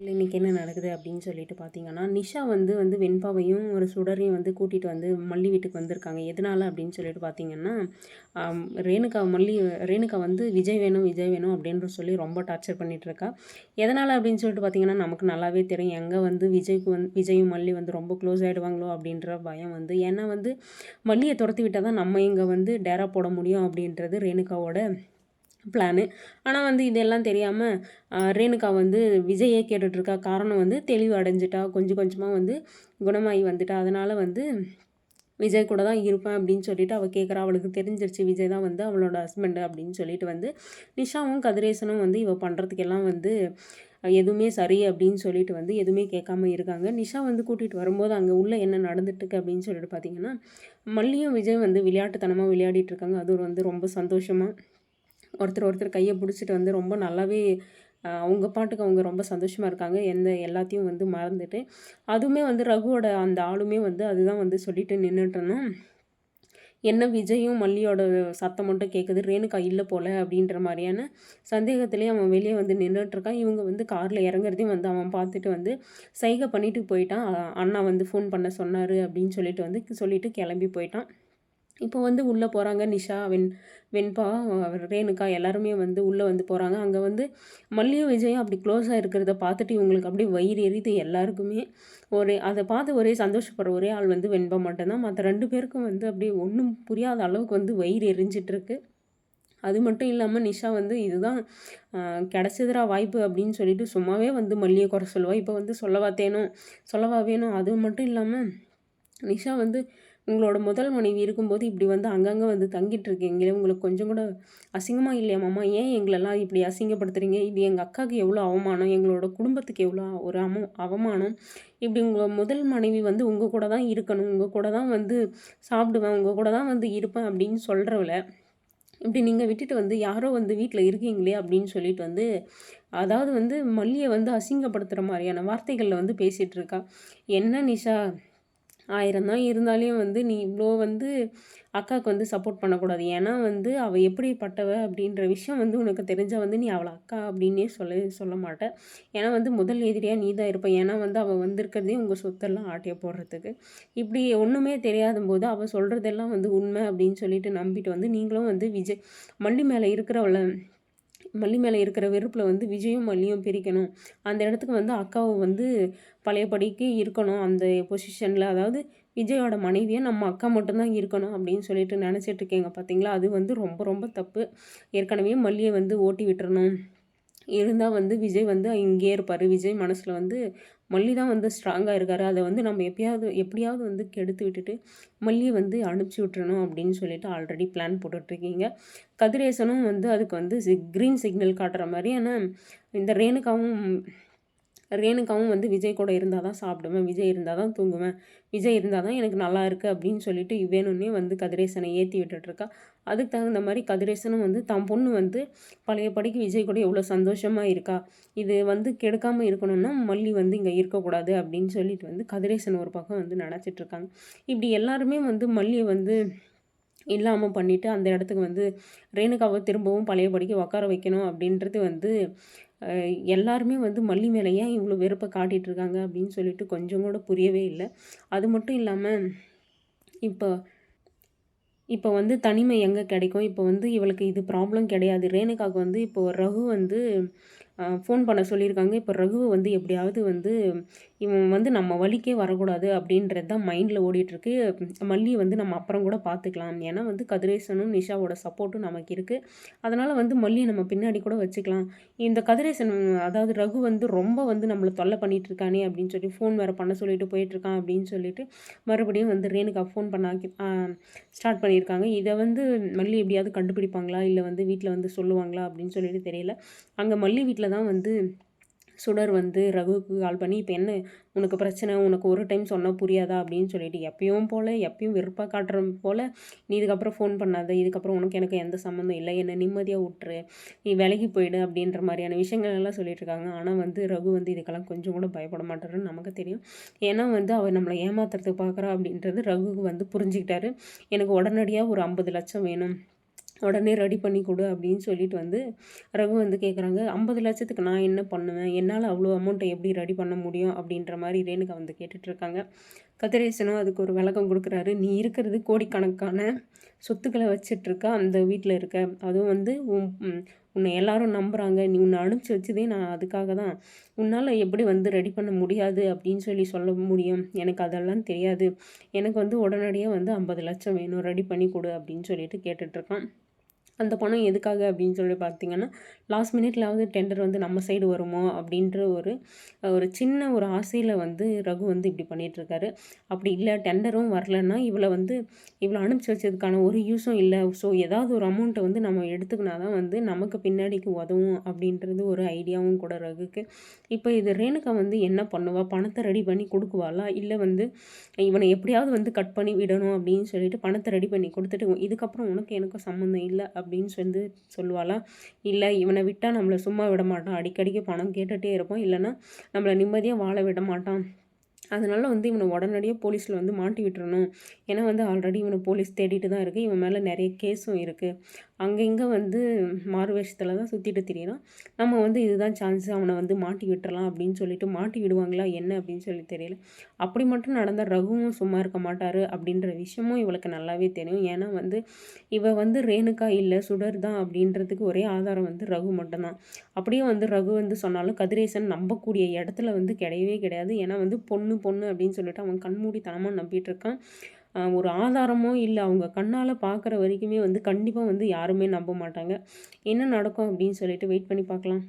இன்றைக்கி என்ன நடக்குது அப்படின்னு சொல்லிட்டு பார்த்தீங்கன்னா, நிஷா வந்து வந்து வெண்பாவையும், ஒரு சுடரையும் வந்து கூட்டிகிட்டு வந்து மல்லி வீட்டுக்கு வந்திருக்காங்க. எதனால் அப்படின்னு சொல்லிட்டு பார்த்தீங்கன்னா, ரேணுகா மல்லி ரேணுகா வந்து விஜய் வேணும், விஜய் வேணும் அப்படின்ற சொல்லி ரொம்ப டார்ச்சர் பண்ணிகிட்ருக்கா எதனால் அப்படின்னு சொல்லிட்டு பார்த்தீங்கன்னா, நமக்கு நல்லாவே தெரியும். எங்கே வந்து விஜய்க்கு வந்து விஜயும் மல்லி வந்து ரொம்ப க்ளோஸ் ஆகிடுவாங்களோ அப்படின்ற பயம் வந்து ஏன்னா வந்து மல்லியை துரத்தி விட்டா தான் நம்ம இங்கே வந்து டேரா போட முடியும் அப்படின்றது ரேணுகாவோட பிளானு. ஆனால் வந்து இதெல்லாம் தெரியாமல் ரேணுகா வந்து விஜயே கேட்டுட்ருக்கா. காரணம் வந்து தெளிவு அடைஞ்சுட்டா. கொஞ்சம் கொஞ்சமாக வந்து குணமாகி வந்துட்டா. அதனால் வந்து விஜய் கூட தான் இருப்பேன் அப்படின்னு சொல்லிட்டு அவள் கேட்குறா. அவளுக்கு தெரிஞ்சிருச்சு விஜய் தான் வந்து அவளோட ஹஸ்பண்டு அப்படின்னு சொல்லிட்டு வந்து நிஷாவும், கதிரேசனும் வந்து இவள் பண்ணுறதுக்கெல்லாம் வந்து எதுவுமே சரி அப்படின்னு சொல்லிட்டு வந்து எதுவுமே கேட்காம இருக்காங்க. நிஷா வந்து கூட்டிகிட்டு வரும்போது அங்கே உள்ளே என்ன நடந்துட்டுருக்கு அப்படின்னு சொல்லிட்டு பார்த்தீங்கன்னா, மல்லியும் விஜய் வந்து விளையாட்டுத்தனமாக விளையாடிட்டு இருக்காங்க. அது வந்து ரொம்ப சந்தோஷமாக ஒருத்தர் ஒருத்தர் கையை பிடிச்சிட்டு வந்து ரொம்ப நல்லாவே அவங்க பாட்டுக்கு அவங்க ரொம்ப சந்தோஷமாக இருக்காங்க. எந்த எல்லாத்தையும் வந்து மறந்துட்டு. அதுவுமே வந்து ரகுவோட அந்த ஆளுமே வந்து அதுதான் வந்து சொல்லிட்டு நின்னுட்டுருந்தான். என்ன விஜயும், மல்லியோட சத்தம் மட்டும் கேட்குது. ரேணுகா இல்லை போல அப்படின்ற மாதிரியான சந்தேகத்துலேயே அவன் வெளியே வந்து நின்றுட்டுருக்கான் இவங்க வந்து காரில் இறங்குறதையும் வந்து அவன் பார்த்துட்டு வந்து சைகை பண்ணிட்டு போயிட்டான். அண்ணா வந்து ஃபோன் பண்ண சொன்னார் அப்படின்னு சொல்லிட்டு வந்து சொல்லிட்டு கிளம்பி போயிட்டான். இப்போ வந்து உள்ளே போகிறாங்க நிஷா, வெண் வெண்பா, ரேணுகா எல்லாருமே வந்து உள்ளே வந்து போகிறாங்க அங்கே வந்து மல்லியும், விஜயும் அப்படி க்ளோஸாக இருக்கிறத பார்த்துட்டு இவங்களுக்கு அப்படியே வயிறு எரியுது எல்லாருக்குமே. ஒரே அதை பார்த்து ஒரே சந்தோஷப்படுற ஒரே ஆள் வந்து வெண்பா மட்டும்தான் மற்ற ரெண்டு பேருக்கும் வந்து அப்படியே ஒன்றும் புரியாத அளவுக்கு வந்து வயிறு எரிஞ்சிட்டுருக்கு. அது மட்டும் இல்லாமல் நிஷா வந்து இதுதான் கிடச்சதுரா வாய்ப்பு அப்படின்னு சொல்லிட்டு சும்மாவே வந்து மல்லியை குறை சொல்லுவாள் இப்போ வந்து சொல்லவா தேணும்? சொல்லவா வேணும்? அது மட்டும் இல்லாமல் நிஷா வந்து உங்களோட முதல் மனைவி இருக்கும்போது இப்படி வந்து அங்கங்கே வந்து தங்கிட்டு இருக்கீங்களே, உங்களுக்கு கொஞ்சம் கூட அசிங்கமாக இல்லையா மாமா? ஏன் எங்களெல்லாம் இப்படி அசிங்கப்படுத்துறீங்க? இது எங்கள் அக்காவுக்கு எவ்வளோ அவமானம். எங்களோட குடும்பத்துக்கு எவ்வளோ ஒரு அம அவமானம். இப்படி உங்கள் முதல் மனைவி வந்து உங்கள் கூட தான் இருக்கணும். உங்கள் கூட தான் வந்து சாப்பிடுவேன். உங்கள் கூட தான் வந்து இருப்பேன் அப்படின்னு சொல்றவள, இப்படி நீங்கள் விட்டுட்டு வந்து யாரோ வந்து வீட்டில் இருக்கீங்களே அப்படின்னு சொல்லிட்டு வந்து அதாவது வந்து மல்லியை வந்து அசிங்கப்படுத்துகிற மாதிரியான வார்த்தைகளில் வந்து பேசிகிட்ருக்கா இருக்கா. என்ன நிஷா? ஆயிரம் தான் இருந்தாலையும் வந்து நீ இவ்வளோ வந்து அக்காவுக்கு வந்து சப்போர்ட் பண்ணக்கூடாது. ஏன்னா வந்து அவள் எப்படிப்பட்டவ அப்படின்ற விஷயம் வந்து உனக்கு தெரிஞ்சால் வந்து நீ அவளை அக்கா அப்படின்னே சொல்ல சொல்ல மாட்ட. ஏன்னா வந்து முதல் எதிரியாக நீ தான் இருப்ப. ஏன்னா வந்து அவள் வந்திருக்கிறதே உங்கள் சொத்தெல்லாம் ஆட்டிய போடுறதுக்கு. இப்படி ஒன்றுமே தெரியாத போது அவள் சொல்கிறதெல்லாம் வந்து உண்மை அப்படின்னு சொல்லிட்டு நம்பிட்டு வந்து நீங்களும் வந்து விஜய் மல்லி மேலே இருக்கிறவளை மல்லி மேலே இருக்கிற வெறுப்பில் வந்து விஜயும், மல்லியும் பிரிக்கணும். அந்த இடத்துக்கு வந்து அக்காவை வந்து பழையபடிக்கு இருக்கணும். அந்த பொசிஷனில் அதாவது விஜயோட மனைவியை நம்ம அக்கா மட்டும்தான் இருக்கணும் அப்படின்னு சொல்லிட்டு நினச்சிட்டு இருக்கேங்க பார்த்தீங்களா? அது வந்து ரொம்ப ரொம்ப தப்பு. ஏற்கனவே மல்லியை வந்து ஓட்டி விட்டுறணும். இருந்தால் வந்து விஜய் வந்து இங்கேயே இருப்பார் விஜய் மனசில் வந்து மல்லி தான் வந்து ஸ்ட்ராங்காக இருக்காரு. அதை வந்து நம்ம எப்பயாவது எப்படியாவது வந்து கெடுத்து விட்டுட்டு மல்லியை வந்து அனுப்பிச்சு விட்டுறணும் அப்படின்னு சொல்லிட்டு ஆல்ரெடி பிளான் போட்டுட்ருக்கீங்க. கதிரேசனும் வந்து அதுக்கு வந்து சி க்ரீன் சிக்னல் காட்டுற மாதிரியான இந்த ரேணுகாவும் ரேணுகாவும் வந்து விஜய் கூட இருந்தால் தான் சாப்பிடுவேன். விஜய் இருந்தால் தான் தூங்குவேன். விஜய் இருந்தால் தான் எனக்கு நல்லா இருக்குது அப்படின்னு சொல்லிட்டு வேணும்னே வந்து கதிரேசனை ஏற்றி விட்டுட்ருக்கா. அதுக்கு தகுந்த மாதிரி கதிரேசனும் வந்து தான் பொண்ணு வந்து பழைய படிக்கு விஜய் கூட எவ்வளோ சந்தோஷமாக இருக்கா. இது வந்து கெடுக்காமல் இருக்கணும்னா மல்லி வந்து இங்கே இருக்கக்கூடாது அப்படின்னு சொல்லிட்டு வந்து கதிரேசன் ஒரு பக்கம் வந்து நினச்சிட்ருக்காங்க. இப்படி எல்லாருமே வந்து மல்லியை வந்து இல்லாமல் பண்ணிவிட்டு அந்த இடத்துக்கு வந்து ரேணுகாவை திரும்பவும் பழைய படிக்க உட்கார வைக்கணும் அப்படின்றது வந்து எல்லாருமே வந்து மல்லி மேலேயே ஏன் இவ்வளோ வெறுப்பை காட்டிட்டு இருக்காங்க அப்படின்னு சொல்லிட்டு கொஞ்சம் கூட புரியவே இல்லை அது மட்டும் இல்லாமல் இப்போ இப்போ வந்து தனிமை எங்கே கிடைக்கும்? இப்போ வந்து இவளுக்கு இது ப்ராப்ளம் கிடையாது. ரேணுகாவுக்கு வந்து இப்போ ரகு வந்து ஃபோன் பண்ண சொல்லியிருக்காங்க. இப்போ ரகு வந்து எப்படியாவது வந்து இவன் வந்து நம்ம வழிக்கே வரக்கூடாது அப்படின்றது தான் மைண்டில் ஓடிட்டுருக்கு. மல்லியை வந்து நம்ம அப்புறம் கூட பார்த்துக்கலாம். ஏன்னா வந்து கதிரேசனும், நிஷாவோட சப்போர்ட்டும் நமக்கு இருக்குது அதனால் வந்து மல்லியை நம்ம பின்னாடி கூட வச்சுக்கலாம். இந்த கதிரேசன் அதாவது ரகு வந்து ரொம்ப வந்து நம்மளை தொல்லை பண்ணிட்டு இருக்கானே அப்படின்னு சொல்லி ஃபோன் வேறு பண்ண சொல்லிட்டு போயிட்டுருக்கான் அப்படின்னு சொல்லிட்டு மறுபடியும் வந்து ரேணுகா ஃபோன் பண்ண ஆக்கி ஸ்டார்ட் பண்ணியிருக்காங்க. இதை வந்து மல்லி எப்படியாவது கண்டுபிடிப்பாங்களா? இல்லை வந்து வீட்டில் வந்து சொல்லுவாங்களா? அப்படின்னு சொல்லிட்டு தெரியல. அங்கே மல்லி வீட்டில் வீட்ல தான் வந்து சுடர் வந்து ரகுவுக்கு கால் பண்ணி, இப்போ என்ன உனக்கு பிரச்சனை? உனக்கு ஒரு டைம் சொன்னால் புரியாதா?" அப்படின்னு சொல்லிட்டு எப்பயும் போல் எப்பயும் வெறுப்பாக காட்டுற போல் "நீ இதுக்கப்புறம் ஃபோன் பண்ணாத. இதுக்கப்புறம் உனக்கு எனக்கு எந்த சம்மந்தம் இல்லை என்னை நிம்மதியாக விட்டுரு நீ விலகி போயிடு." அப்படின்ற மாதிரியான விஷயங்கள் எல்லாம் சொல்லிட்டுருக்காங்க. ஆனால் வந்து ரகு வந்து இதுக்கெல்லாம் கொஞ்சம் கூட பயப்பட மாட்டாருன்னு நமக்கு தெரியும். ஏன்னா வந்து அவர் நம்மளை ஏமாத்துறதுக்கு பார்க்குறா அப்படின்றது ரகுவுக்கு வந்து புரிஞ்சுக்கிட்டாரு. எனக்கு உடனடியாக ஒரு ஐம்பது லட்சம் வேணும். உடனே ரெடி பண்ணி கொடு அப்படின்னு சொல்லிட்டு வந்து ரகு வந்து கேட்குறாங்க ஐம்பது லட்சத்துக்கு நான் என்ன பண்ணுவேன்? என்னால் அவ்வளோ அமௌண்ட்டை எப்படி ரெடி பண்ண முடியும்? அப்படின்ற மாதிரி ரேணுகா வந்து கேட்டுட்ருக்காங்க கதிரேசனும் அதுக்கு ஒரு விளக்கம் கொடுக்குறாரு. நீ இருக்கிறது கோடிக்கணக்கான சொத்துக்களை வச்சிட்ருக்க அந்த வீட்டில் இருக்க. அதுவும் வந்து உன் உன்னை எல்லாரும் நம்புகிறாங்க நீ உன்னை அனுப்பிச்சி வச்சதே நான் அதுக்காக தான். உன்னால் எப்படி வந்து ரெடி பண்ண முடியாது அப்படின்னு சொல்லி சொல்ல முடியும். எனக்கு அதெல்லாம் தெரியாது. எனக்கு வந்து உடனடியாக வந்து ஐம்பது லட்சம் வேணும். ரெடி பண்ணி கொடு அப்படின்னு சொல்லிட்டு கேட்டுட்ருக்கான் அந்த பணம் எதுக்காக அப்படின்னு சொல்லி பார்த்தீங்கன்னா லாஸ்ட் மினிட்லாவது டெண்டர் வந்து நம்ம சைடு வருமோ அப்படின்ற ஒரு ஒரு சின்ன ஒரு ஆசையில் வந்து ரகு வந்து இப்படி பண்ணிகிட்ருக்காரு அப்படி இல்லை டெண்டரும் வரலன்னா இவளை வந்து இவ்வளோ அனுப்பிச்சி வச்சதுக்கான ஒரு யூஸும் இல்லை. ஸோ ஏதாவது ஒரு அமௌண்ட்டை வந்து நம்ம எடுத்துக்கினா தான் வந்து நமக்கு பின்னாடிக்கு உதவும் அப்படின்றது ஒரு ஐடியாவும் கூட ரகுக்கு. இப்போ இது ரேணுகா வந்து என்ன பண்ணுவா? பணத்தை ரெடி பண்ணி கொடுக்குவாளா? இல்லை வந்து இவனை எப்படியாவது வந்து கட் பண்ணி விடணும் அப்படின்னு சொல்லிட்டு பணத்தை ரெடி பண்ணி கொடுத்துட்டு இதுக்கப்புறம் உனக்கு எனக்கும் சம்மந்தம் இல்லை அப்படின்னு சொல்லி சொல்லுவாளா இல்லை இவனை விட்டால் நம்மளை சும்மா விட மாட்டான். அடிக்கடிக்கு பணம் கேட்டுகிட்டே இருப்போம் இல்லைன்னா நம்மளை நிம்மதியாக வாழ விட மாட்டான். அதனால் வந்து இவனை உடனடியாக போலீஸில் வந்து மாட்டி விட்டுறணும். ஏன்னா வந்து ஆல்ரெடி இவனை போலீஸ் தேடிட்டு தான் இருக்குது இவன் மேலே நிறைய கேஸும் இருக்குது அங்கே இங்கே வந்து மாறு வேஷத்தில் தான் சுற்றிட்டு தெரியலாம் நம்ம வந்து இதுதான் சான்ஸ் அவனை வந்து மாட்டி விட்டுறலாம் அப்படின்னு சொல்லிட்டு மாட்டி விடுவாங்களா என்ன அப்படின்னு சொல்லி தெரியல. அப்படி மட்டும் நடந்தால் ரகுவும் சும்மா இருக்க மாட்டார் அப்படின்ற விஷயமும் இவளுக்கு நல்லாவே தெரியும். ஏன்னா வந்து இவ வந்து ரேணுக்கா இல்லை சுடர் தான் அப்படின்றதுக்கு ஒரே ஆதாரம் வந்து ரகு மட்டும்தான். அப்படியே வந்து ரகு வந்து சொன்னாலும் கதிரேசன் நம்பக்கூடிய இடத்துல வந்து கிடையவே கிடையாது. ஏன்னா வந்து பொண்ணு பொண்ணு அப்படின்னு சொல்லிட்டு அவன் கண்மூடித்தனமாக நம்பிட்டு இருக்கான். ஒரு ஆதாரமோ இல்லை அவங்க கண்ணால் பார்க்குற வரைக்குமே வந்து கண்டிப்பாக வந்து யாருமே நம்ப மாட்டாங்க. என்ன நடக்கும் அப்படின்னு சொல்லிட்டு வெயிட் பண்ணி பார்க்கலாம்.